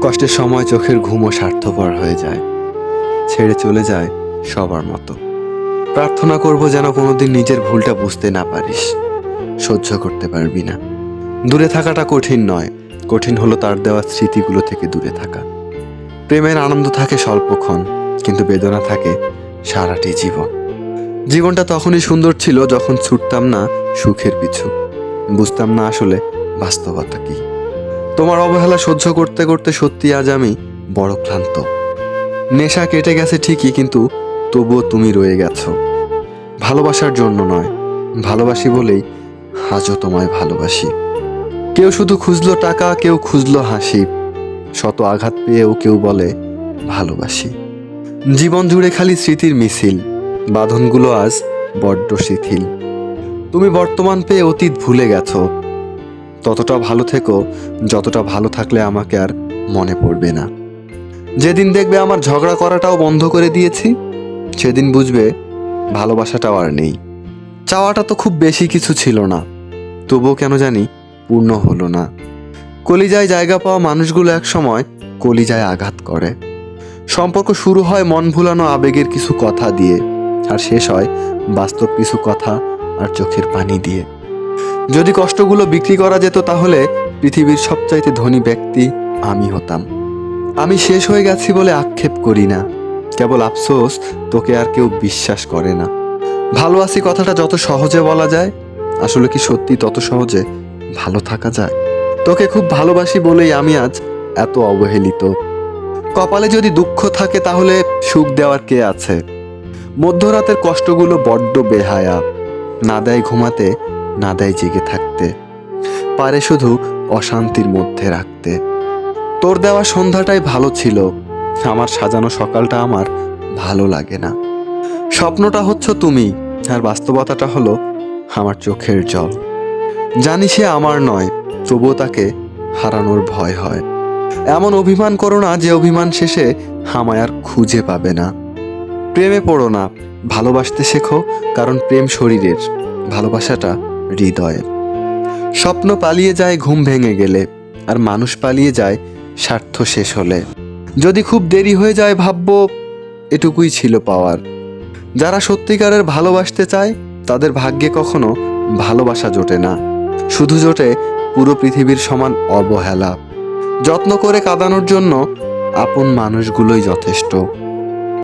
কষ্টের সময় চোখের ঘুমও স্বার্থপর হয়ে যায়। ছেড়ে চলে যায় সবার মতো। প্রার্থনা করব যেন কোনোদিন নিজের ভুলটা বুঝতে না পারিস। সহ্য করতে পারবি না। দূরে থাকাটা কঠিন নয়। কঠিন হলো তার দেওয়া স্মৃতিগুলো থেকে দূরে থাকা। প্রেমের আনন্দ থাকে স্বল্পক্ষণ, কিন্তু বেদনা থাকে সারাটি জীবন। জীবনটা তখনই সুন্দর ছিল যখন ছুটতাম না সুখের পিছু। বুঝতাম না আসলে বাস্তবতা কি। তোমার অবহেলা সহ্য করতে করতে সত্যি আজ আমি বড় ক্লান্ত। নেশা কেটে গেছে ঠিকই, কিন্তু তবুও তুমি রয়ে গেছো। ভালোবাসার জন্য নয়, ভালোবাসি বলেই আজও তোমায় ভালোবাসি। কেউ শুধু খুঁজলো টাকা, কেউ খুঁজলো হাসি। শত আঘাত পেয়েও কেউ বলে ভালোবাসি। জীবন জুড়ে খালি স্মৃতির মিছিল, বাঁধনগুলো আজ বড্ড শিথিল। তুমি বর্তমান পেয়ে অতীত ভুলে গেছো ততটা ভালো থেকো, যতটা ভালো থাকলে আমাকে আর মনে পড়বে না। যেদিন দেখবে আমার ঝগড়া করাটাও বন্ধ করে দিয়েছি, সেদিন বুঝবে ভালোবাসাটাও আর নেই। চাওয়াটা তো খুব বেশি কিছু ছিল না, তবুও কেন জানি পূর্ণ হলো না। কলিজায় জায়গা পাওয়া মানুষগুলো এক সময় কলিজায় আঘাত করে। সম্পর্ক শুরু হয় মন ভুলানো আবেগের কিছু কথা দিয়ে, আর শেষ হয় বাস্তব কিছু কথা আর চোখের পানি দিয়ে। যদি কষ্টগুলো বিক্রি করা যেত তাহলে পৃথিবীর সবচাইতে ধনী ব্যক্তি আমি হতাম। আমি শেষ হয়ে গেছি বলে আক্ষেপ করি না। কেবল আফসোস, তোকে আর কেউ বিশ্বাস করে না। ভালো আছি কথাটা যত সহজে বলা যায়, আসলে কি সত্যি তত সহজে ভালো থাকা যায়? তোকে খুব ভালোবাসি বলেই আমি আজ এত অবহেলিত। কপালে যদি দুঃখ থাকে তাহলে সুখ দেওয়ার কে আছে? মধ্যরাতের কষ্টগুলো বড্ড বেহায়া। না দেয় ঘুমাতে না দেয় জেগে থাকতে। পারে শুধু অশান্তির মধ্যে রাখতে। তোর দেওয়া সন্ধ্যাটাই ভালো ছিল। আমার সাজানো সকালটা আমার ভালো লাগে না। স্বপ্নটা হচ্ছে তুমি, আর বাস্তবতাটা হলো আমার চোখের জল। জানি সে আমার নয়, তবুও তাকে হারানোর ভয় হয়। এমন অভিমান করো না যে অভিমান শেষে আমায় আর খুঁজে পাবে না। প্রেমে পড়ো না, ভালোবাসতে শেখো, কারণ প্রেম শরীরের। ভালোবাসাটা হৃদয়ের স্বপ্ন পালিয়ে যায়, ঘুম ভেঙে গেলে। আর মানুষ পালিয়ে যায়, স্বার্থ শেষ হলে। যদি খুব দেরি হয়ে যায়, ভাববো, এটুকুই ছিল পাওয়ার। যারা সত্যিকারের ভালোবাসতে চায়, তাদের ভাগ্যে কখনো ভালোবাসা জোটে না। শুধু জোটে পুরো পৃথিবীর সমান অবহেলা। যত্ন করে কাঁদানোর জন্য আপন মানুষগুলোই যথেষ্ট।